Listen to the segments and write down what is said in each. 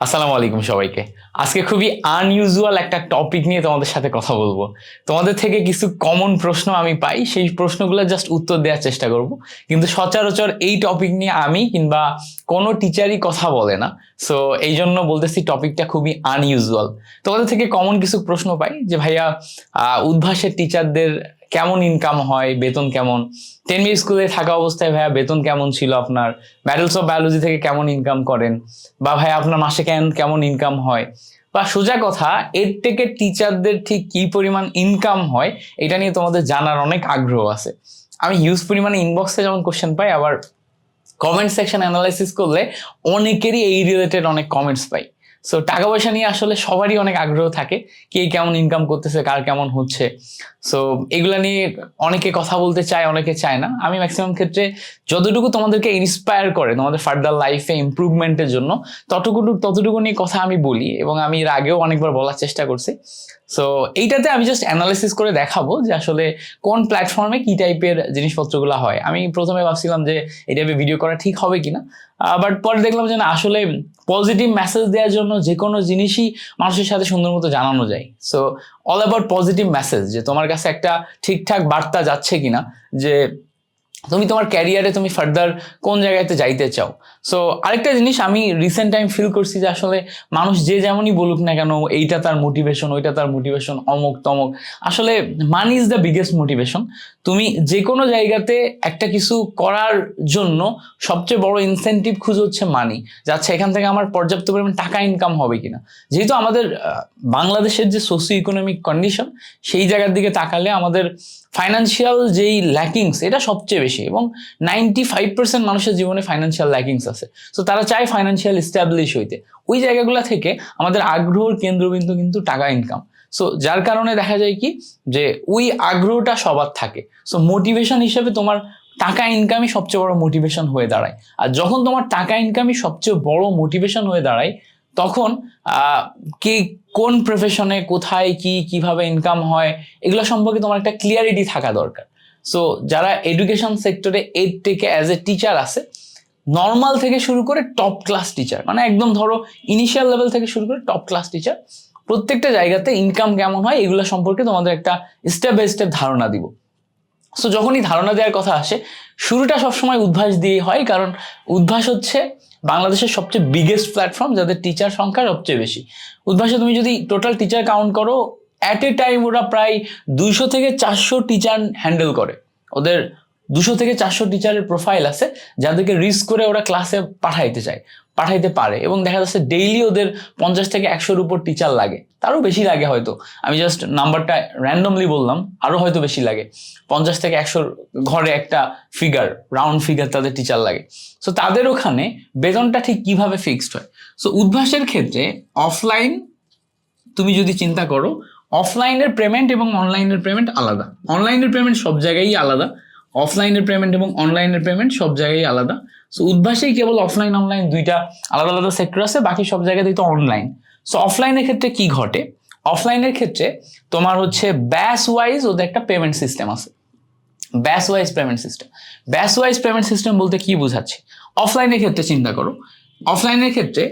আসসালামু আলাইকুম সবাইকে। আজকে খুবই আনইউজুয়াল একটা টপিক নিয়ে তোমাদের সাথে কথা বলব। তোমাদের থেকে কিছু কমন প্রশ্ন আমি পাই, সেই প্রশ্নগুলো জাস্ট উত্তর দেওয়ার চেষ্টা করব। কিন্তু সচরাচর এই টপিক নিয়ে আমি কিংবা কোনো টিচারই কথা বলে না। সো এই জন্য বলতেছি টপিকটা খুবই আনইউজুয়াল তোমাদের থেকে কমন কিছু প্রশ্ন পাই যে ভাইয়া উদ্ভাসের টিচারদের কেমন ইনকাম হয়, বেতন কেমন? টেনমি স্কুলে থাকা অবস্থায় ভাইয়া বেতন কেমন ছিল আপনার? ব্যাটেলস অফ বায়োলজি থেকে কেমন ইনকাম করেন? বা ভাই আপনার মাসে কেন, কেমন ইনকাম হয়? বা সোজা কথা এর থেকে টিচারদের ঠিক কি পরিমাণ ইনকাম হয়, এটা নিয়ে তোমাদের জানার অনেক আগ্রহ আছে। আমি হিউজ পরিমাণে ইনবক্সে যেমন কোশ্চেন পাই, আবার কমেন্ট সেকশন অ্যানালাইসিস করলে অনেকেরই এই রিলেটেড অনেক কমেন্টস পাই। সো টাকা পয়সা নিয়ে আসলে সবারই অনেক আগ্রহ থাকে, কে কেমন ইনকাম করতেছে, কার কেমন হচ্ছে। সো এগুলা নিয়ে অনেকে কথা বলতে চায়, অনেকে চায় না। আমি ম্যাক্সিমাম ক্ষেত্রে যতটুকু তোমাদেরকে ইন্সপায়ার করে তোমাদের ফার্দার লাইফে ইমপ্রুভমেন্টের জন্য ততটুকু ততটুকু নিয়ে কথা আমি বলি এবং আমি এর আগেও অনেকবার বলার চেষ্টা করছি। সো এইটাতে আমি জাস্ট অ্যানালাইসিস করে দেখাবো যে আসলে কোন প্ল্যাটফর্মে কী টাইপের জিনিসপত্রগুলো হয়। আমি প্রথমে ভাবছিলাম যে এই টাইপের ভিডিও করা ঠিক হবে কিনা। বাট পরে দেখলাম যে না, আসলে পজিটিভ মেসেজ দেওয়ার জন্য যে কোনো জিনিসই মানুষের সাথে সুন্দর মতো জানানো যায়। So all about positive message যে তোমার কাছে একটা ঠিকঠাক বার্তা যাচ্ছে কিনা যে তুমি তোমার ক্যারিয়ারে তুমি ফার্দার কোন জায়গাতে যাইতে চাও? সো আরেকটা জিনিস আমি রিসেন্ট টাইম ফিল করছি যে আসলে মানুষ যে যেমনই বলুক না কেন, এইটা তার মোটিভেশন ওইটা তার মোটিভেশন অমুক তমক। আসলে money is the biggest motivation তুমি যে কোনো জায়গাতে একটা কিছু করার জন্য সবচেয়ে বড় ইনসেন্টিভ খুঁজে হচ্ছে মানি যাচ্ছে এখান থেকে আমার পর্যাপ্ত পরিমাণ টাকা ইনকাম হবে কিনা। যেহেতু আমাদের বাংলাদেশের যে সোসিও ইকোনমিক কন্ডিশন সেই জায়গার দিকে তাকালে আমাদের ফাইন্যান্সিয়াল যেই ল্যাকিংস এটা সবচেয়ে বেশি এবং নাইনটি ফাইভ পার্সেন্ট মানুষের জীবনে ফাইন্যান্সিয়াল ল্যাকিংস আছে। সো তারা চায় ফাইন্যান্সিয়াল স্ট্যাবলিশ হইতে। ওই জায়গাগুলো থেকে আমাদের আগ্রহের কেন্দ্রবিন্দু কিন্তু টাকা ইনকাম সো যার কারণে দেখা যায় কি যে, ওই আগ্রহটা সবার থাকে। সো মোটিভেশন হিসেবে তোমার টাকা ইনকামই সবচেয়ে বড় মোটিভেশন হয়ে দাঁড়ায়। আর যখন তোমার টাকা ইনকামই সবচেয়ে বড় মোটিভেশন হয়ে দাঁড়ায় তখন কি কোন প্রফেশনে কোথায় কি, কীভাবে ইনকাম হয়, এগুলো সম্পর্কে তোমার একটা ক্লিয়ারিটি থাকা দরকার। সো যারা এডুকেশন সেক্টরে এর থেকে অ্যাজ এ টিচার আছে নর্মাল থেকে শুরু করে টপ ক্লাস টিচার মানে একদম ধরো ইনিশিয়াল লেভেল থেকে শুরু করে টপ ক্লাস টিচার প্রত্যেকটা জায়গাতে ইনকাম কেমন হয়, এগুলো সম্পর্কে তোমাদের একটা স্টেপ বাই স্টেপ ধারণা দিব। সো যখনই ধারণা দেওয়ার কথা আসে, শুরুটা সবসময় উদ্ভাস দিয়ে হয়, কারণ উদ্ভাস হচ্ছে বাংলাদেশের সবচেয়ে বিগেস্ট প্ল্যাটফর্ম যাদের টিচার সংখ্যা সবচেয়ে বেশি। উদ্ভাসে তুমি যদি টোটাল টিচার কাউন্ট করো অ্যাট এ টাইম ওরা প্রায় দুইশো থেকে চারশো টিচার হ্যান্ডেল করে। ওদের দুশো থেকে চারশো টিচারের প্রোফাইল আছে, যাদেরকে রিস্ক করে ওরা ক্লাসে পাঠাইতে চায়, পাঠাইতে পারে। এবং দেখা যাচ্ছে ডেইলি ওদের পঞ্চাশ থেকে একশোর উপর টিচার লাগে। তারও বেশি লাগে হয়তো। আমি জাস্ট নাম্বারটা র্যান্ডমলি বললাম আরও হয়তো বেশি লাগে। পঞ্চাশ থেকে একশোর ঘরে একটা ফিগার রাউন্ড ফিগার তাদের টিচার লাগে। সো তাদের ওখানে বেতনটা ঠিক কীভাবে ফিক্সড হয়? সো উদ্ভাসের ক্ষেত্রে অফলাইন তুমি যদি চিন্তা করো অফলাইনের পেমেন্ট এবং অনলাইনের পেমেন্ট আলাদা। অনলাইনের পেমেন্ট সব জায়গায়ই আলাদা। অফলাইনের পেমেন্ট এবং অনলাইনের পেমেন্ট সব জায়গায় আলাদা। সো উদ্ভাসেই কেবল অফলাইন অনলাইন দুইটা আলাদা আলাদা সেক্টর আছে, বাকি সব জায়গাতেই তো অনলাইন সো অফলাইনের ক্ষেত্রে কি ঘটে? অফলাইনের ক্ষেত্রে তোমার হচ্ছে ব্যাস ওয়াইজ ওদের একটা পেমেন্ট সিস্টেম আছে। Batch wise payment system batch wise payment system বলতে কি বোঝাচ্ছে? অফলাইনের ক্ষেত্রে চিন্তা করো। অফলাইনের ক্ষেত্রে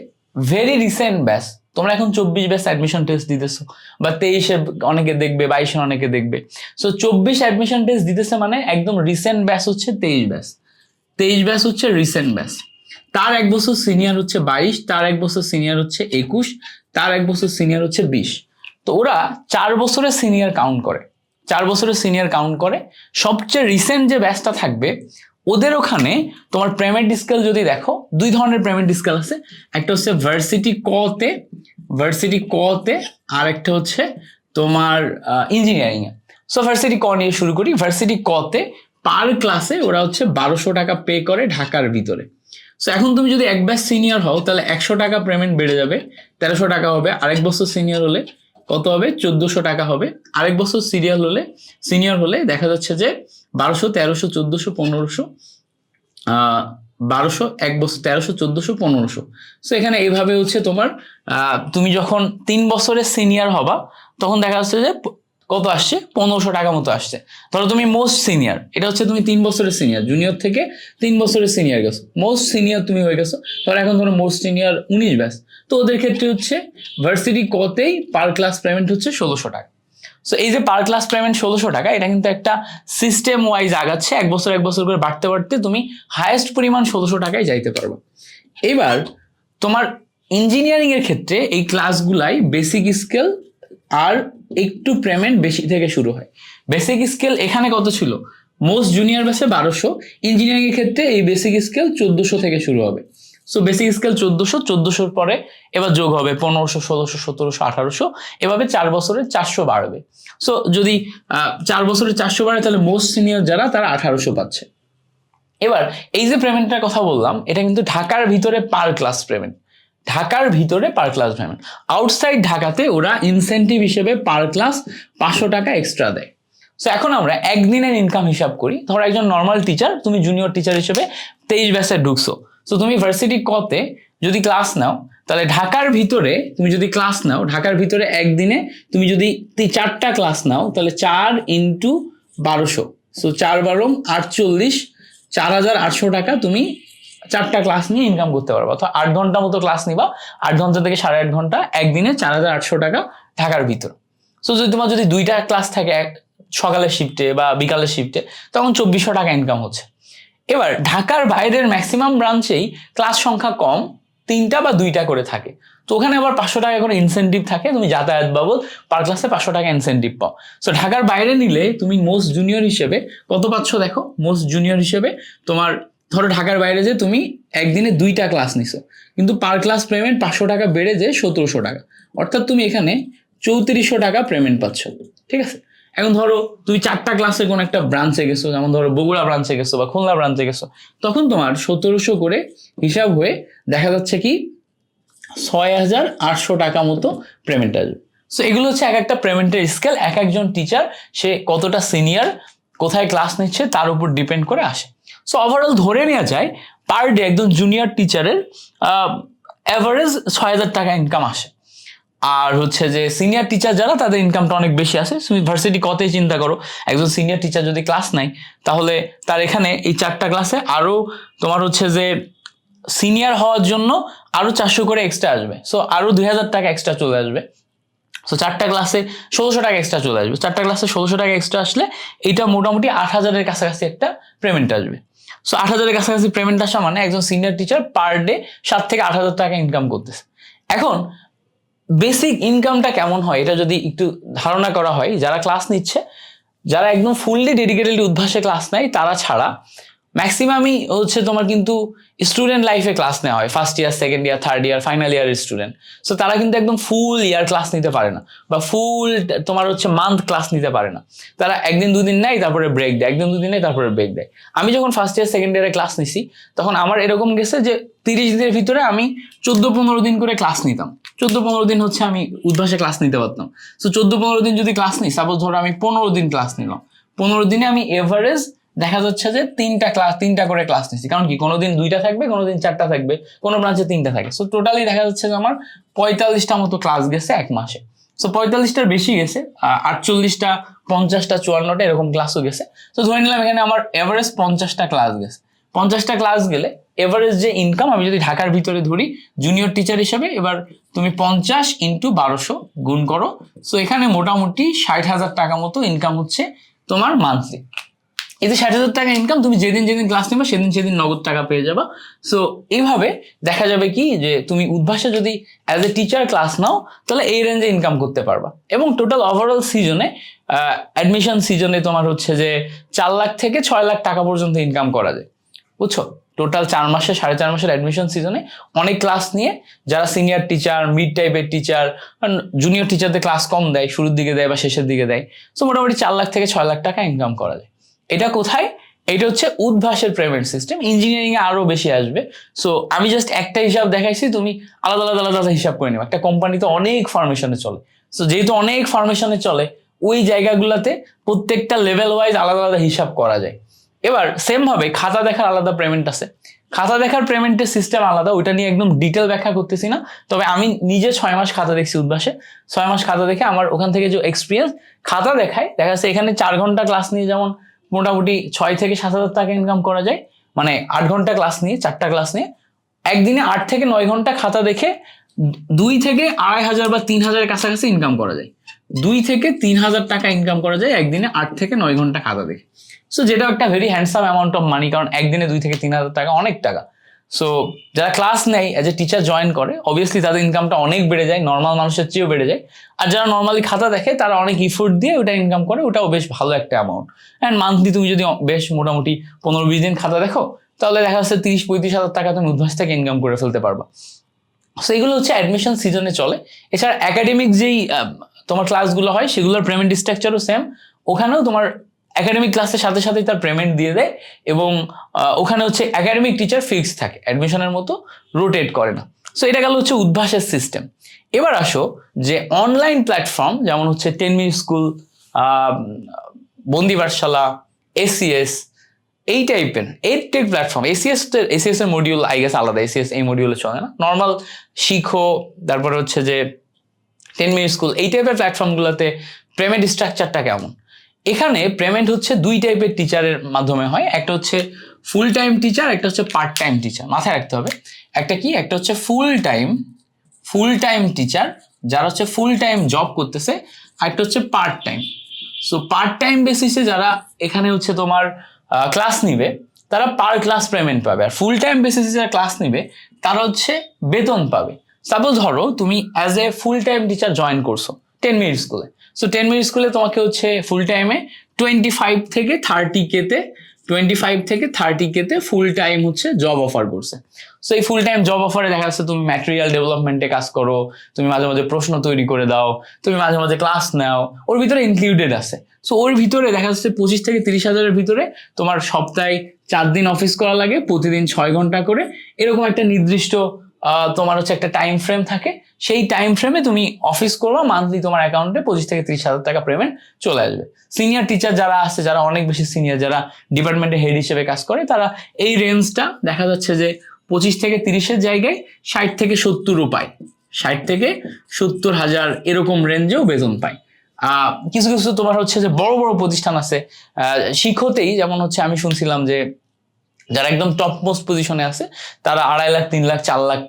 ভেরি রিসেন্ট ব্যাস তোমরা এখন চব্বিশ ব্যাস অ্যাডমিশন টেস্ট দিতেছো, বা তেইশে অনেকে দেখবে, বাইশে অনেকে দেখবে। সো চব্বিশ অ্যাডমিশন টেস্ট দিতেছে মানে একদম রিসেন্ট ব্যাস হচ্ছে তেইশ ব্যাস তেইশ ব্যাস হচ্ছে রিসেন্ট ব্যাস তার এক বছর সিনিয়র হচ্ছে বাইশ, তার এক বছর সিনিয়র হচ্ছে একুশ তার এক বছর সিনিয়র হচ্ছে বিশ। তো ওরা চার বছরের সিনিয়র কাউন্ট করে। চার বছরের সিনিয়র কাউন্ট করে। সবচেয়ে রিসেন্ট যে ব্যাচটা থাকবে, ওদের ওখানে তোমার পেমেন্ট স্কেল যদি দেখো, দুই ধরনের পেমেন্ট স্কেল আছে। একটা হচ্ছে ভার্সিটি কতে ভার্সিটি কতে আর একটা হচ্ছে তোমার ইঞ্জিনিয়ারিং এ। সো ভার্সিটি ক নিয়ে শুরু করি। ভার্সিটি কতে পার ক্লাসে ওরা হচ্ছে বারোশো টাকা পে করে ঢাকার ভিতরে। সো এখন তুমি যদি এক ব্যাচ সিনিয়র হও, তাহলে একশো টাকা পেমেন্ট বেড়ে যাবে, তেরোশো টাকা হবে, আরেক বছর সিনিয়র হলে কত হবে? চোদ্দোশো টাকা হবে। আরেক বছর সিরিয়াল হলে সিনিয়র হলে দেখা যাচ্ছে যে বারোশো, তেরোশো, চোদ্দোশো, পনেরোশো বারোশো, এক বছর, তেরোশো, চোদ্দোশো, পনেরোশো। সো এখানে এইভাবে হচ্ছে তোমার তুমি যখন তিন বছরের সিনিয়র হবা, তখন দেখা যাচ্ছে যে কত আসছে? পনেরোশো টাকা মতো আসছে। ধরো তুমি মোস্ট সিনিয়র এটা হচ্ছে তুমি তিন বছরের সিনিয়র জুনিয়র থেকে তিন বছরের সিনিয়র গেছো। মোস্ট সিনিয়র তুমি হয়ে গেছো। ধরো এখন ধরো মোস্ট সিনিয়র উনিশ ব্যাস। তো ওদের ক্ষেত্রে হচ্ছে ভার্সিটি কতেই পার ক্লাস পেমেন্ট হচ্ছে ষোলোশো টাকা। সো এই যে পার ক্লাস পেমেন্ট ষোলোশো টাকা, এটা কিন্তু একটা সিস্টেম ওয়াইজ আগাচ্ছে। এক বছর এক বছর করে বাড়তে বাড়তে তুমি হায়েস্ট পরিমাণ ষোলোশো টাকায় যাইতে পারবে। এবার তোমার ইঞ্জিনিয়ারিং এর ক্ষেত্রে এই ক্লাসগুলাই বেসিক স্কেল আর একটু পেমেন্ট বেশি থেকে শুরু হয়। বেসিক স্কেল এখানে কত ছিল? মোস্ট জুনিয়র ব্যাসে বারোশো। ইঞ্জিনিয়ারিং এর ক্ষেত্রে এই বেসিক স্কেল চোদ্দশো থেকে শুরু হবে। সো বেসিক স্কেল চোদ্দশো, চোদ্দশোর পরে এবার যোগ হবে পনেরোশো, ষোলোশো, সতেরোশো, আঠারোশো। এভাবে চার বছরে চারশো বাড়বে। সো যদি চার বছরে চারশো বাড়ে, তাহলে মোস্ট সিনিয়র যারা, তারা আঠারোশো পাচ্ছে। এবার, এই যে পেমেন্টটার কথা বললাম, এটা কিন্তু ঢাকার ভিতরে পার ক্লাস পেমেন্ট ঢাকার ভিতরে পার ক্লাস পেমেন্ট আউটসাইড ঢাকাতে ওরা ইনসেন্টিভ হিসেবে পার ক্লাস পাঁচশো টাকা এক্সট্রা দেয়। সো এখন আমরা একদিনের ইনকাম হিসাব করি। ধরো একজন নর্মাল টিচার তুমি জুনিয়র টিচার হিসেবে তেইশ ব্যাসে ঢুকছো। সো তুমি ভার্সিটি কতে যদি ক্লাস নাও, তাহলে ঢাকার ভিতরে তুমি যদি ক্লাস নাও, ঢাকার ভিতরে একদিনে তুমি যদি চারটা ক্লাস নাও, তাহলে চার ইন্টু বারোশো। সো চার বারো আটচল্লিশ, চার হাজার আটশো টাকা তুমি চারটা ক্লাস নিয়ে ইনকাম করতে পারব। অর্থাৎ আট ঘণ্টা মতো ক্লাস নিবা। আট ঘণ্টা থেকে সাড়ে আট ঘণ্টা একদিনে চার হাজার আটশো টাকা ঢাকার ভিতর। সো যদি তোমার যদি দুইটা ক্লাস থাকে, এক সকালের শিফটে বা বিকালের শিফটে তখন চব্বিশশো টাকা ইনকাম হচ্ছে। এবার, ঢাকার বাইরের ম্যাক্সিমাম ব্রাঞ্চেই ক্লাস সংখ্যা কম, তিনটা বা দুইটা করে থাকে। তো ওখানে আবার পাঁচশো টাকা করে ইনসেন্টিভ থাকে। তুমি যাতায়াত বাবদ পার ক্লাসে পাঁচশো টাকা ইনসেন্টিভ পাও। সো ঢাকার বাইরে নিলে তুমি মোস্ট জুনিয়র হিসেবে, কত পাচ্ছ দেখো? মোস্ট জুনিয়র হিসেবে তোমার ধরো ঢাকার বাইরে যে তুমি একদিনে দুইটা ক্লাস নিছো। কিন্তু পার ক্লাস পেমেন্ট পাঁচশো টাকা বেড়ে যে সতেরোশো টাকা। অর্থাৎ তুমি এখানে চৌত্রিশশো টাকা পেমেন্ট পাচ্ছ। ঠিক আছে? এখন ধরো তুমি চারটা ক্লাসে কোনো একটা ব্রাঞ্চে গেছো, যেমন ধরো বগুড়া ব্রাঞ্চে গেছো বা খুলনা ব্রাঞ্চে গেছো, তখন তোমার সতেরোশো করে হিসাব হয়ে দেখা যাচ্ছে কি ছয় হাজার আটশো টাকা মতো পেমেন্ট আসবে। সো এগুলো হচ্ছে এক একটা পেমেন্টের স্কেল এক একজন টিচার সে কতটা সিনিয়র কোথায় ক্লাস নিচ্ছে, তার উপর ডিপেন্ড করে আসে। সো ওভারঅল ধরে নেওয়া যায় পার ডে একজন জুনিয়র টিচারের অ্যাভারেজ ছয় হাজার টাকা ইনকাম আসে। আর হচ্ছে যে সিনিয়র টিচার যারা, তাদের ইনকামটা অনেক বেশি আসে। তুমি ভার্সিটি কতই চিন্তা করো, একজন সিনিয়র টিচার যদি ক্লাস নেয়, তাহলে তার এখানে এই চারটা ক্লাসে আরও তোমার হচ্ছে যে সিনিয়র হওয়ার জন্য আরও চারশো করে এক্সট্রা আসবে। সো আরও দুই হাজার টাকা এক্সট্রা চলে আসবে। সো চারটা ক্লাসে ষোলোশো টাকা এক্সট্রা চলে আসবে। চারটা ক্লাসে ষোলোশো টাকা এক্সট্রা আসলে এটা মোটামুটি আট হাজারের কাছাকাছি একটা পেমেন্ট আসবে। সো আট হাজারের কাছাকাছি পেমেন্ট আসা মানে একজন সিনিয়র টিচার পার ডে সাত থেকে আট হাজার টাকা ইনকাম করতেছে। এখন বেসিক ইনকামটা কেমন হয় এটা যদি একটু ধারণা করা হয়, যারা ক্লাস নিচ্ছে, যারা একদম ফুললি ডেডিকেটেডলি উদ্ভাসে ক্লাস নেয়, তারা ছাড়া ম্যাক্সিমামই হচ্ছে তোমার কিন্তু স্টুডেন্ট লাইফে ক্লাস নেওয়া হয়। First year second year third year final ইয়ারের স্টুডেন্ট সো তারা কিন্তু একদম ফুল ইয়ার ক্লাস নিতে পারে না। বা ফুল তোমার হচ্ছে মান্থ ক্লাস নিতে পারে না। তারা একদিন, দুদিন নেয়, তারপরে ব্রেক দেয়। একদিন, দুদিন নেয়, তারপরে ব্রেক দেয়। আমি যখন ফার্স্ট ইয়ার সেকেন্ড ইয়ারে ক্লাস নিছি, তখন আমার এরকম গেছে যে, তিরিশ দিনের ভিতরে আমি চোদ্দ পনেরো দিন করে ক্লাস নিতাম। চোদ্দ পনেরো দিন হচ্ছে আমি উদ্ভাসে ক্লাস নিতে পারতাম। সো চোদ্দ পনেরো দিন যদি ক্লাস নিই সাপোজ ধরো আমি পনেরো দিন ক্লাস নিলাম। পনেরো দিনে আমি এভারেজ দেখা যাচ্ছে যে তিনটা ক্লাস তিনটা করে ক্লাস নিচ্ছি কারণ কি? কোনোদিন দুইটা থাকবে, কোনোদিন চারটা থাকবে, কোনো ব্রাঞ্চে তিনটা থাকে। সো টোটালি দেখা যাচ্ছে যে আমার পঁয়তাল্লিশটা মতো ক্লাস গেছে এক মাসে। সো পঁয়তাল্লিশটার বেশি গেছে আটচল্লিশটা, পঞ্চাশটা, চুয়ান্নটা এরকম ক্লাসও গেছে। তো ধরে নিলাম এখানে আমার এভারেজ পঞ্চাশটা ক্লাস গেছে। পঞ্চাশটা ক্লাস গেলে এভারেজ যে ইনকাম আমি যদি ঢাকার ভিতরে ধরি জুনিয়র টিচার হিসেবে, এবার তুমি পঞ্চাশ ইন্টু বারোশো গুণ করো। সো এখানে মোটামুটি ষাট হাজার টাকা মতো ইনকাম হচ্ছে তোমার মান্থলি এই যে ষাট হাজার টাকা ইনকাম তুমি যেদিন যেদিন ক্লাস নেবে, সেদিন সেদিন নগদ টাকা পেয়ে যাবা। সো এইভাবে দেখা যাবে কি যে তুমি উদ্ভাসে যদি অ্যাজ এ টিচার ক্লাস নাও, তাহলে এই রেঞ্জে ইনকাম করতে পারবা। এবং টোটাল ওভারঅল সিজনে অ্যাডমিশন সিজনে তোমার হচ্ছে যে চার লাখ থেকে ছয় লাখ টাকা পর্যন্ত ইনকাম করা যায়। বুঝছ? টোটাল চার মাসে, সাড়ে চার মাসের অ্যাডমিশন সিজনে অনেক ক্লাস নিয়ে যারা সিনিয়র টিচার মিড টাইপের টিচার জুনিয়র টিচারদের ক্লাস কম দেয়, শুরুর দিকে দেয় বা শেষের দিকে দেয়। সো মোটামুটি চার লাখ থেকে ছয় লাখ টাকা ইনকাম করা যায়। এটা কোথায়? এটা হচ্ছে উদ্ভাসের পেমেন্ট সিস্টেম। ইঞ্জিনিয়ারিং এ আরও বেশি আসবে। সো আমি জাস্ট একটা হিসাব দেখাইছি, তুমি আলাদা আলাদা আলাদা আলাদা হিসাব করে নিও একটা কোম্পানিতে অনেক ফরমেশনে চলে। সো যেহেতু অনেক ফরমেশনে চলে, ওই জায়গাগুলোতে প্রত্যেকটা লেভেল ওয়াইজ আলাদা আলাদা হিসাব করা যায়। এবার সেম ভাবে খাতা দেখার আলাদা পেমেন্ট আছে। খাতা দেখার পেমেন্টের সিস্টেম আলাদা, ওইটা নিয়ে একদম ডিটেল ব্যাখ্যা করতেছি না। তবে আমি নিজে ছয় মাস খাতা দেখছি উদ্ভাসে। ছয় মাস খাতা দেখে আমার ওখান থেকে যে এক্সপিরিয়েন্স খাতা দেখায়, দেখা যাচ্ছে এখানে চার ঘণ্টা ক্লাস নিয়ে যেমন মোটামুটি ছয় থেকে সাত হাজার টাকা ইনকাম করা যায়। মানে আট ঘণ্টা ক্লাস নিয়ে, চারটা ক্লাস নিয়ে। একদিনে আট থেকে নয় ঘণ্টা খাতা দেখে দুই থেকে আড়াই হাজার বা তিন হাজারের কাছাকাছি ইনকাম করা যায়। দুই থেকে তিন হাজার টাকা ইনকাম করা যায় একদিনে আট থেকে নয় ঘণ্টা খাতা দেখে। সো যেটা একটা very handsome amount of money কারণ একদিনে দুই থেকে তিন হাজার টাকা অনেক টাকা। সো যারা ক্লাস নেয় অ্যাজ এ টিচার জয়েন করে অবভিয়াসলি তাদের ইনকামটা অনেক বেড়ে যায় নর্মাল মানুষের চেয়েও বেড়ে যায়। আর যারা নর্মালি খাতা দেখে, তারা অনেক ইফোর্ট দিয়ে ওটা ইনকাম করে, ওটাও বেশ ভালো একটা অ্যামাউন্ট অ্যান্ড মান্থলি তুমি যদি বেশ মোটামুটি পনেরো বিশ দিন খাতা দেখো, তাহলে দেখা যাচ্ছে তিরিশ পঁয়ত্রিশ হাজার টাকা তুমি উদ্ভাস থেকে ইনকাম করে ফেলতে পারবা। সো এগুলো হচ্ছে অ্যাডমিশন সিজনে চলে। এছাড়া একাডেমিক যেই তোমার ক্লাসগুলো হয়, সেগুলোর পেমেন্ট স্ট্রাকচারও সেম ওখানেও তোমার একাডেমিক ক্লাসের সাথে সাথে তার পেমেন্ট দিয়ে দেয় এবং ওখানে হচ্ছে একাডেমিক টিচার ফিক্স থাকে অ্যাডমিশনের মতো রোটেট করে না। সো এটা গেল হচ্ছে উদ্ভাসের সিস্টেম এবার আসো যে অনলাইন প্ল্যাটফর্ম যেমন হচ্ছে টেন স্কুল বন্দি পাঠশালা এসিএস এই টাইপের এই টেক প্ল্যাটফর্ম এসিএস এসিএস এর মডিউল আই গেস আলাদা এসিএস এই মডিউলে চলে না। নর্মাল শিখো, তারপরে হচ্ছে যে টেন মিনিট স্কুল এই টাইপের প্ল্যাটফর্মগুলোতে পেমেন্ট স্ট্রাকচারটা কেমন? এখানে পেমেন্ট হচ্ছে দুই টাইপের টিচারের মাধ্যমে হয়। একটা হচ্ছে ফুল টাইম টিচার একটা হচ্ছে পার্ট টাইম টিচার মাথায় রাখতে হবে। একটা কি? একটা হচ্ছে full time full time teacher যারা হচ্ছে ফুল টাইম জব করতেছে, আর একটা হচ্ছে part time so part time বেসিসে যারা এখানে হচ্ছে তোমার ক্লাস নিবে, তারা পার ক্লাস পেমেন্ট পাবে। আর ফুল টাইম বেসিসে যারা ক্লাস নিবে, তারা হচ্ছে বেতন পাবে। সাপোজ ধরো, তুমি as a full time teacher join করছ টেন মিনিট স্কুলে সো টেন মিনিট স্কুলে তোমাকে হচ্ছে ফুল টাইমে টোয়েন্টি ফাইভ থেকে থার্টি কেতে টোয়েন্টি ফাইভ থেকে থার্টি কেতে ফুল টাইম হচ্ছে জব অফার করছে। সো এই ফুল টাইম জব অফারে দেখা যাচ্ছে তুমি ম্যাটেরিয়াল ডেভেলপমেন্টে কাজ করো, তুমি মাঝে মাঝে প্রশ্ন তৈরি করে দাও, তুমি মাঝে মাঝে ক্লাস নাও, ওর ভিতরে ইনক্লুডেড আছে। সো ওর ভিতরে দেখা যাচ্ছে পঁচিশ থেকে তিরিশ হাজারের ভিতরে তোমার সপ্তাহে চার দিন অফিস করা লাগে, প্রতিদিন ছয় ঘণ্টা করে, এরকম একটা নির্দিষ্ট তোমার হচ্ছে একটা টাইম ফ্রেম থাকে। সেই টাইম ফ্রেমে তুমি অফিস করবা মান্থলি তোমার অ্যাকাউন্টে পঁচিশ থেকে ত্রিশ হাজার টাকা পেমেন্ট চলে আসবে। সিনিয়র টিচার যারা আছে যারা অনেক বেশি সিনিয়র যারা ডিপার্টমেন্টে হেড হিসেবে কাজ করে, তারা এই রেঞ্জটা দেখা যাচ্ছে যে পঁচিশ থেকে তিরিশের জায়গায় ষাট থেকে সত্তর পায়। ষাট থেকে সত্তর হাজার এরকম রেঞ্জেও বেতন পায়। কিছু কিছু তোমার হচ্ছে যে বড় বড় প্রতিষ্ঠান আছে। শিক্ষতেই যেমন হচ্ছে আমি শুনছিলাম যে যারা একদম টপ মোস্ট পজিশনে আছে, তারা আড়াই লাখ, তিন লাখ, চার লাখ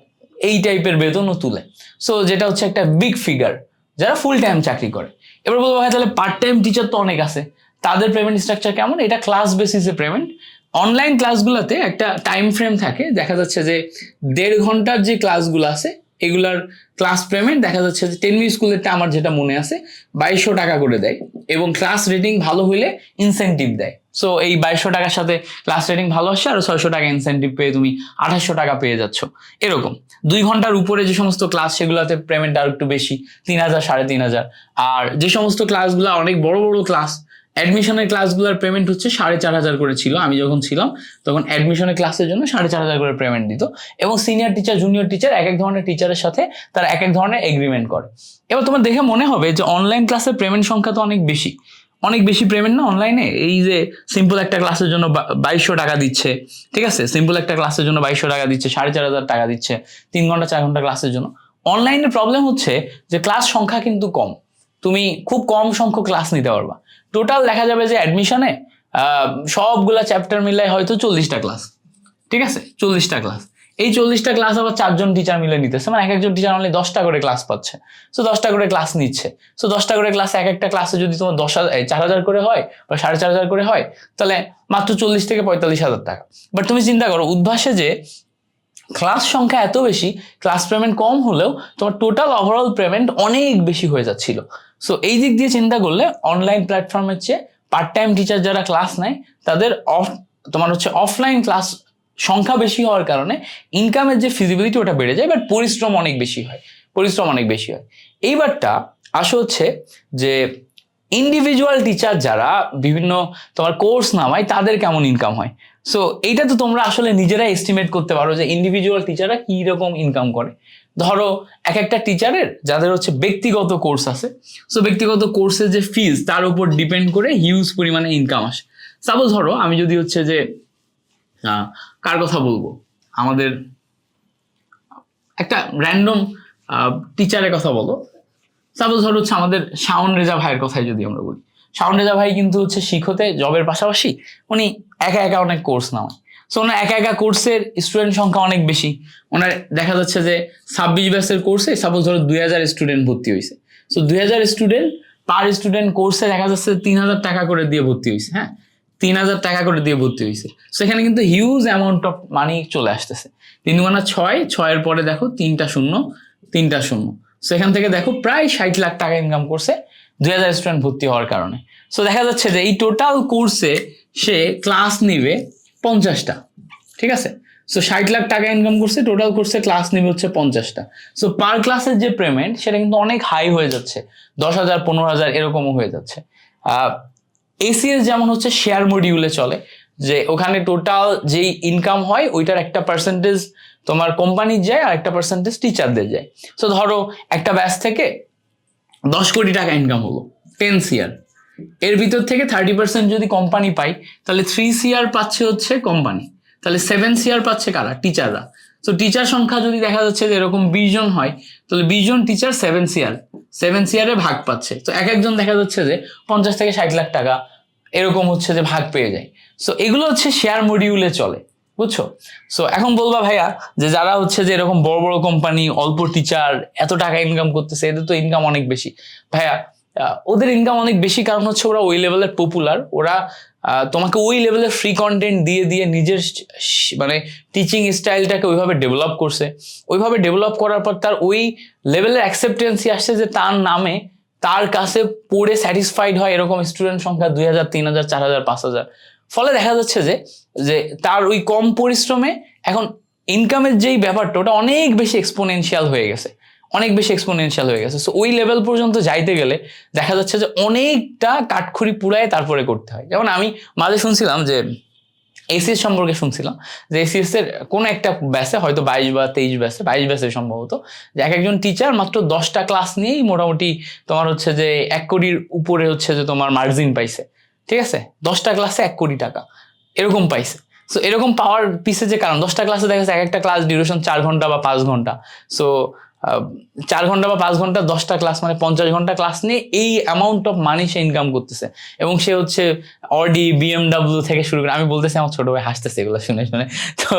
এই টাইপের বেতনও তুলে। সো যেটা হচ্ছে একটা বিগ ফিগার যারা ফুল টাইম চাকরি করে। এবার বলব ভাই, তাহলে পার্ট টাইম টিচার তো অনেক আছে। তাদের পেমেন্ট স্ট্রাকচার কেমন? এটা ক্লাস বেসিসে পেমেন্ট অনলাইন ক্লাসগুলোতে একটা টাইম ফ্রেম থাকে, দেখা যাচ্ছে যে দেড় ঘণ্টার যে ক্লাসগুলো আছে, এগুলার ক্লাস পেমেন্ট দেখা যাচ্ছে যে টেন মিনিট স্কুলেরটা আমার যেটা মনে আছে, বাইশশো টাকা করে দেয় এবং ক্লাস রেটিং ভালো হইলে ইনসেন্টিভ দেয়। সো এই বাইশশো টাকার সাথে ক্লাস রেটিং ভালো আসছে আর ছয়শো টাকা ইনসেন্টিভ পেয়ে তুমি আঠাশশো টাকা পেয়ে যাচ্ছ। এরকম। দুই ঘণ্টার উপরে যে সমস্ত ক্লাস সেগুলোতে পেমেন্ট আর একটু বেশি, তিন হাজার, সাড়ে তিন হাজার। আর যে সমস্ত ক্লাসগুলো অনেক বড় বড় ক্লাস অ্যাডমিশনের ক্লাসগুলোর পেমেন্ট হচ্ছে সাড়ে চার হাজার করে ছিল, আমি যখন ছিলাম, তখন অ্যাডমিশনের ক্লাসের জন্য সাড়ে চার হাজার করে পেমেন্ট দিত। এবং সিনিয়র টিচার জুনিয়র টিচার এক এক ধরনের টিচারের সাথে তারা এক এক ধরনের এগ্রিমেন্ট করে। এবার তোমার দেখে মনে হবে যে অনলাইন ক্লাসের পেমেন্ট সংখ্যা তো অনেক বেশি। অনেক বেশি পেমেন্ট না অনলাইনে এই যে সিম্পল একটা ক্লাসের জন্য বাইশশো টাকা দিচ্ছে, ঠিক আছে? সিম্পল একটা ক্লাসের জন্য বাইশশো টাকা দিচ্ছে, সাড়ে চার হাজার টাকা দিচ্ছে, তিন ঘণ্টা, চার ঘণ্টা ক্লাসের জন্য। অনলাইনে প্রবলেম হচ্ছে যে ক্লাস সংখ্যা কিন্তু কম। তুমি খুব কম সংখ্যক ক্লাস নিতে পারবা। টোটাল দেখা যাবে যে অ্যাডমিশনে সবগুলা চ্যাপ্টার মিলাই হয়তো চল্লিশটা ক্লাস ঠিক আছে? চল্লিশটা ক্লাস এই চল্লিশটা ক্লাস আবার চারজন টিচার মিলে নিতেছে। মানে এক একজন টিচার অনলি দশটা করে ক্লাস পাচ্ছে। সো দশটা করে ক্লাস নিচ্ছে। সো দশটা করে ক্লাস এক একটা ক্লাসে যদি তোমার দশ হাজার চার হাজার করে হয় বা সাড়ে চার হাজার করে হয়, তাহলে মাত্র চল্লিশ থেকে পঁয়তাল্লিশ হাজার টাকা। বাট তুমি চিন্তা করো, উদ্ভাসে যে ক্লাস সংখ্যা এত বেশি ক্লাস পেমেন্ট কম হলেও তোমার টোটাল ওভারঅল পেমেন্ট অনেক বেশি হয়ে যাচ্ছিল। সো এই দিক দিয়ে চিন্তা করলে অনলাইন প্ল্যাটফর্মের চেয়ে পার্ট টাইম টিচার যারা ক্লাস নেয়, তাদের অফ তোমার হচ্ছে অফলাইন ক্লাস সংখ্যা বেশি হওয়ার কারণে ইনকামের যে ফিজিবিলিটি ওটা বেড়ে যায় বাট পরিশ্রম অনেক বেশি হয়, পরিশ্রম অনেক বেশি হয়। এইবারটা আসে হচ্ছে যে ইন্ডিভিজুয়াল টিচার যারা বিভিন্ন তোমার কোর্স নামায়, তাদের কেমন ইনকাম হয়? সো এইটা তো তোমরা আসলে নিজেরা এস্টিমেট করতে পারো যে ইন্ডিভিজুয়াল টিচাররা কী রকম ইনকাম করে। ধরো এক একটা টিচারের যাদের হচ্ছে ব্যক্তিগত কোর্স আছে সো ব্যক্তিগত কোর্সের যে ফিজ তার উপর ডিপেন্ড করে হিউজ পরিমাণে ইনকাম আসে। সাপোজ ধরো, আমি যদি হচ্ছে যে কার কথা বলব? আমাদের একটা র্যান্ডম টিচারের কথা বলো। সাপোজ ধর হচ্ছে আমাদের শাওন রেজা ভাইয়ের কথাই যদি আমরা বলি। শাওন রেজা ভাই কিন্তু হচ্ছে শিক্ষতে জবের পাশাপাশি উনি একা একা অনেক কোর্স নেওয়া সো ওনার একা একা কোর্সের স্টুডেন্ট সংখ্যা অনেক বেশি। ওনার দেখা যাচ্ছে যে ছাব্বিশ ব্যাচের কোর্সে সাপোজ ধরো দুই হাজার স্টুডেন্ট ভর্তি হয়েছে। সো দুই হাজার স্টুডেন্ট পার স্টুডেন্ট কোর্সে দেখা যাচ্ছে তিন হাজার টাকা করে দিয়ে ভর্তি হয়েছে হ্যাঁ? তিন হাজার টাকা করে দিয়ে ভর্তি হয়েছে। সেখানে কিন্তু হিউজ অ্যামাউন্ট অফ মানি চলে আসতেছে। তিন গুণা ছয়, ছয়ের পরে দেখো তিনটা শূন্য তিনটা শূন্য। সেখান থেকে দেখো প্রায় ষাট লাখ টাকা ইনকাম করছে দুই হাজার স্টুডেন্ট ভর্তি হওয়ার কারণে। সো দেখা যাচ্ছে যে এই টোটাল কোর্সে সে ক্লাস নিবে পঞ্চাশটা। ঠিক আছে? সো ষাট লাখ টাকা ইনকাম করছে টোটাল কোর্সে ক্লাস নিবে হচ্ছে পঞ্চাশটা। সো পার ক্লাসের যে পেমেন্ট সেটা কিন্তু অনেক হাই হয়ে যাচ্ছে। দশ হাজার, পনেরো হাজার এরকমও হয়ে যাচ্ছে। এসিএস যেমন হচ্ছে শেয়ার মডিউলে চলে, যে ওখানে টোটাল যেই ইনকাম হয়, ওইটার একটা পার্সেন্টেজ তোমার কোম্পানির যায় আর একটা পার্সেন্টেজ টিচারদের যায়। সো ধরো, একটা ব্যাচ থেকে দশ কোটি টাকা ইনকাম হলো টেন সিয়ার এর ভিতর থেকে থার্টি পার্সেন্ট যদি কোম্পানি পাই তাহলে থ্রি সিয়ার পাচ্ছে হচ্ছে কোম্পানি তাহলে সেভেন সিয়ার পাচ্ছে কারা? টিচাররা তো টিচার সংখ্যা যদি দেখা যাচ্ছে যে এরকম বিশ জন হয়, তাহলে বিশ জন টিচার সেভেন সিয়ার সেভেন সিয়ারে ভাগ পাচ্ছে। তো এক একজন দেখা যাচ্ছে যে পঞ্চাশ থেকে ষাট লাখ টাকা এরকম হচ্ছে যে ভাগ পেয়ে যায়। সো এগুলো হচ্ছে শেয়ার মডিউলে চলে, বুঝছ? সো এখন বলবা ভাইয়া যে যারা হচ্ছে যে এরকম বড় বড় কোম্পানি অল্প টিচার এত টাকা ইনকাম করতেছে, এদের তো ইনকাম অনেক বেশি। ভাইয়া ওদের ইনকাম অনেক বেশি, কারণ হচ্ছে ওরা ওই লেভেলের পপুলার ওরা তোমাকে ওই লেভেলের ফ্রি কন্টেন্ট দিয়ে দিয়ে নিজের মানে টিচিং স্টাইলটাকে ওইভাবে ডেভেলপ করছে। ওইভাবে ডেভেলপ করার পর তার ওই লেভেলের অ্যাকসেপ্টেন্সি আসছে যে তার নামে তার কাছে পড়ে স্যাটিসফাইড হয় এরকম স্টুডেন্ট সংখ্যা দুই হাজার, তিন হাজার, চার হাজার, পাঁচ হাজার। ফলে দেখা যাচ্ছে যে যে তার ওই কম পরিশ্রমে এখন ইনকামের যেই ব্যাপারটা, ওটা অনেক বেশি এক্সপোনেনশিয়াল হয়ে গেছে। অনেক বেশি এক্সপোনেনশিয়াল হয়ে গেছে। সো ওই লেভেল পর্যন্ত যাইতে গেলে দেখা যাচ্ছে যে অনেকটা কাঠখড়ি পুড়ায় তারপরে করতে হয়। যেমন আমি মাঝে শুনছিলাম যে এসিএস সম্পর্কে শুনছিলাম যে এসিএস এর কোন একটা ব্যাসে হয়তো বাইশ বা তেইশ ব্যাসে বাইশ ব্যাসে সম্ভবত যে এক একজন টিচার মাত্র দশটা ক্লাস নিয়েই মোটামুটি তোমার হচ্ছে যে এক কোটির উপরে হচ্ছে যে তোমার মার্জিন পাইছে। ঠিক আছে? দশটা ক্লাসে এক কোটি টাকা। এরকম পাইছে। সো এরকম পাওয়ার পিছে যে কারণ, দশটা ক্লাসে দেখা যাচ্ছে এক একটা ক্লাস ডিউরেশন চার ঘণ্টা বা পাঁচ ঘণ্টা। সো চার ঘণ্টা বা পাঁচ ঘণ্টা, দশটা ক্লাস মানে পঞ্চাশ ঘণ্টা ক্লাস নিয়ে এই অ্যামাউন্ট অফ মানি সে ইনকাম করতেছে। এবং সে হচ্ছে অডি বিএমডাব্লিউ থেকে শুরু করে, আমি বলতেছি আমার ছোট ভাই হাসতেছে এগুলো শুনে শুনে। তো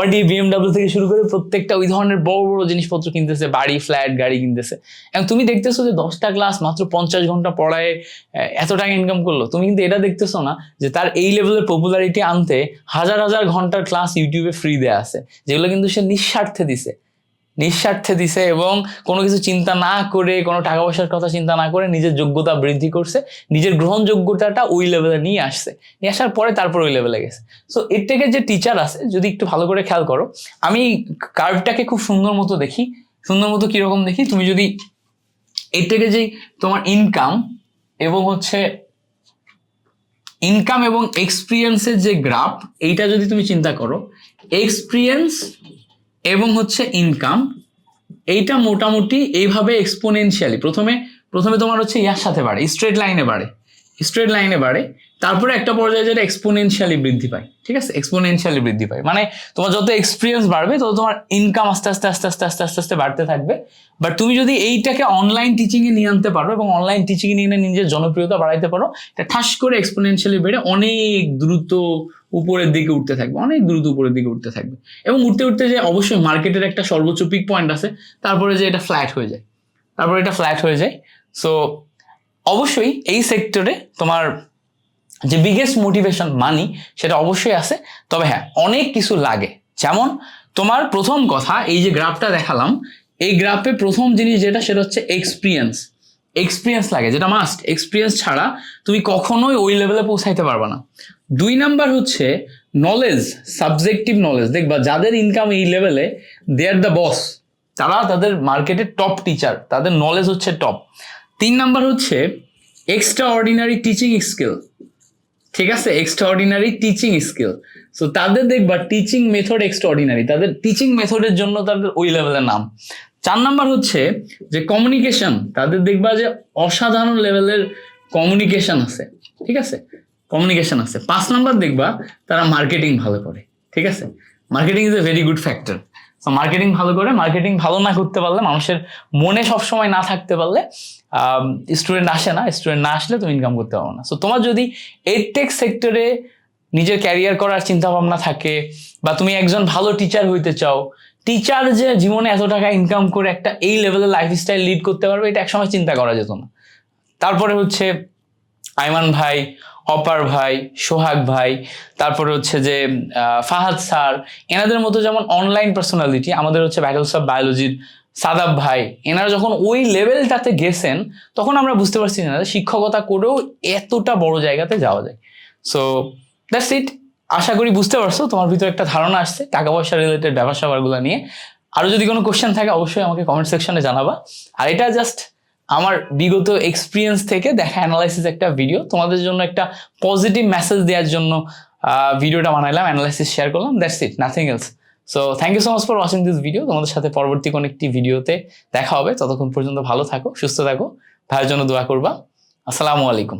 অডি বিএমডাব্লিউ থেকে শুরু করে প্রত্যেকটা ওই ধরনের বড় বড় জিনিসপত্র কিনতেছে, বাড়ি ফ্ল্যাট গাড়ি কিনতেছে। এবং তুমি দেখতেছো যে দশটা ক্লাস মাত্র পঞ্চাশ ঘণ্টা পড়ায় এত টাকা ইনকাম করল। তুমি কিন্তু এটা দেখতেছো না যে তার এই লেভেলের পপুলারিটি আনতে হাজার হাজার ঘণ্টার ক্লাস ইউটিউবে ফ্রি দেয়া আছে, যেগুলো কিন্তু সে নিঃস্বার্থে দিছে। নিঃস্বার্থে দিছে এবং কোনো কিছু চিন্তা না করে, কোনো টাকা পয়সার কথা চিন্তা না করে নিজের যোগ্যতা বৃদ্ধি করছে, নিজের গ্রহণযোগ্যতাটা ওই লেভেলে নিয়ে আসছে। নিয়ে আসার পরে তারপর ওই লেভেলে গেছে। সো এর থেকে যে টিচার আছে, যদি একটু ভালো করে খেয়াল করো, আমি কার্ভটাকে খুব সুন্দর মতো দেখি, সুন্দর মতো কীরকম দেখি? তুমি যদি এর থেকে যেই তোমার ইনকাম এবং হচ্ছে ইনকাম এবং এক্সপিরিয়েন্সের যে গ্রাফ এইটা যদি তুমি চিন্তা করো এক্সপিরিয়েন্স এবং হচ্ছে ইনকাম এইটা মোটামুটি এইভাবে এক্সপোনেনশিয়ালি প্রথমে প্রথমে তোমার হচ্ছে ইয়ার সাথে বাড়ে স্ট্রেট লাইনে বাড়ে স্ট্রেট লাইনে বাড়ে, তারপরে একটা পর্যায়ে যেটা এক্সপোনেনশিয়ালি বৃদ্ধি পায়, ঠিক আছে? এক্সপোনেনশিয়ালি বৃদ্ধি পায় মানে তোমার যত এক্সপিরিয়েন্স বাড়বে, তত তোমার ইনকাম আস্তে আস্তে আস্তে আস্তে আস্তে আস্তে আস্তে বাড়তে থাকবে। বাট তুমি যদি এইটাকে অনলাইন টিচিংয়ে নিয়ে আনতে পারো এবং অনলাইন টিচিংয়ে নিয়ে নিজের জনপ্রিয়তা বাড়াইতে পারো, এটা ঠাস করে এক্সপোনেনশিয়ালি বেড়ে অনেক দ্রুত উপরের দিকে উঠতে থাকবে, অনেক দ্রুত উপরের দিকে উঠতে থাকবে। এবং উঠতে উঠতে যে অবশ্যই মার্কেটের একটা সর্বোচ্চ পিক পয়েন্ট আছে, তারপরে যে এটা ফ্ল্যাট হয়ে যায়। তারপরে এটা ফ্ল্যাট হয়ে যায়। সো অবশ্যই এই সেক্টরে তোমার যে বিগেস্ট মোটিভেশন মানি সেটা অবশ্যই আছে। তবে হ্যাঁ অনেক কিছু লাগে। যেমন তোমার প্রথম কথা, এই যে গ্রাফটা দেখালাম, এই গ্রাফে প্রথম জিনিস যেটা, সেটা হচ্ছে এক্সপিরিয়েন্স এক্সপিরিয়েন্স লাগে, যেটা মাস্ট এক্সপিরিয়েন্স ছাড়া তুমি কখনোই ওই লেভেলে পৌঁছাইতে পারবে না। দুই নাম্বার হচ্ছে নলেজ সাবজেক্টিভ নলেজ দেখবা, যাদের ইনকাম এই লেভেলে দে আর দ্য বস তারা তাদের মার্কেটের টপ টিচার তাদের নলেজ হচ্ছে টপ তিন নাম্বার হচ্ছে এক্সট্রা অর্ডিনারি টিচিং স্কিল ঠিক আছে? Extra ordinary teaching skill so তাদের দেখবা টিচিং মেথড এক্সট্রা অর্ডিনারি তাদের টিচিং মেথডের জন্য তাদের ওই লেভেলের নাম। চার নাম্বার হচ্ছে যে কমিউনিকেশন তাদের দেখবা যে অসাধারণ লেভেলের কমিউনিকেশন আছে, ঠিক আছে? কমিউনিকেশন আছে। পাঁচ নাম্বার দেখবা তারা মার্কেটিং ভালো করে, ঠিক আছে? Marketing is a very good factor marketing ভালো করে মার্কেটিং ভালো না করতে পারলে মানুষের মনে সবসময় না থাকতে পারলে স্টুডেন্ট আসে না স্টুডেন্ট না আসলে তুমি ইনকাম করতে পারো না। সো তোমার যদি এডটেক সেক্টরে নিজের ক্যারিয়ার করার চিন্তা ভাবনা থাকে বা তুমি একজন ভালো টিচার হইতে চাও টিচার যে জীবনে এত টাকা ইনকাম করে একটা এই লেভেলের লাইফস্টাইল লিড করতে পারবে, এটা একসময় চিন্তা করা যেত না। তারপরে হচ্ছে আইমান ভাই, অপার ভাই, সোহাগ ভাই, তারপরে হচ্ছে যে ফাহাদ স্যার এনাদের মতো যেমন অনলাইন পার্সোনালিটি আমাদের হচ্ছে ব্যাটলস অফ বায়োলজির সাদাব ভাই, এনারা যখন ওই লেভেলটাতে গেছেন, তখন আমরা বুঝতে পারছি না, শিক্ষকতা করেও এতটা বড় জায়গাতে যাওয়া যায়। সো দ্যাটস ইট আশা করি বুঝতে পারছ, তোমার ভিতরে একটা ধারণা আসছে টাকা পয়সা রিলেটেড ব্যাপার স্যাপারগুলো নিয়ে। আরও যদি কোনো কোশ্চেন থাকে, অবশ্যই আমাকে কমেন্ট সেকশনে জানাবা। আর এটা জাস্ট আমার বিগত এক্সপিরিয়েন্স থেকে দেখা অ্যানালাইসিস একটা ভিডিও তোমাদের জন্য একটা পজিটিভ মেসেজ দেওয়ার জন্য ভিডিওটা বানাইলাম অ্যানালাইসিস শেয়ার করলাম that's it nothing else so thank you so much for watching this video তোমাদের সাথে পরবর্তী কোনো একটি ভিডিওতে দেখা হবে। ততক্ষণ পর্যন্ত ভালো থাকো, সুস্থ থাকো। ভাইয়ের জন্য দোয়া করবা। আসসালামু আলাইকুম।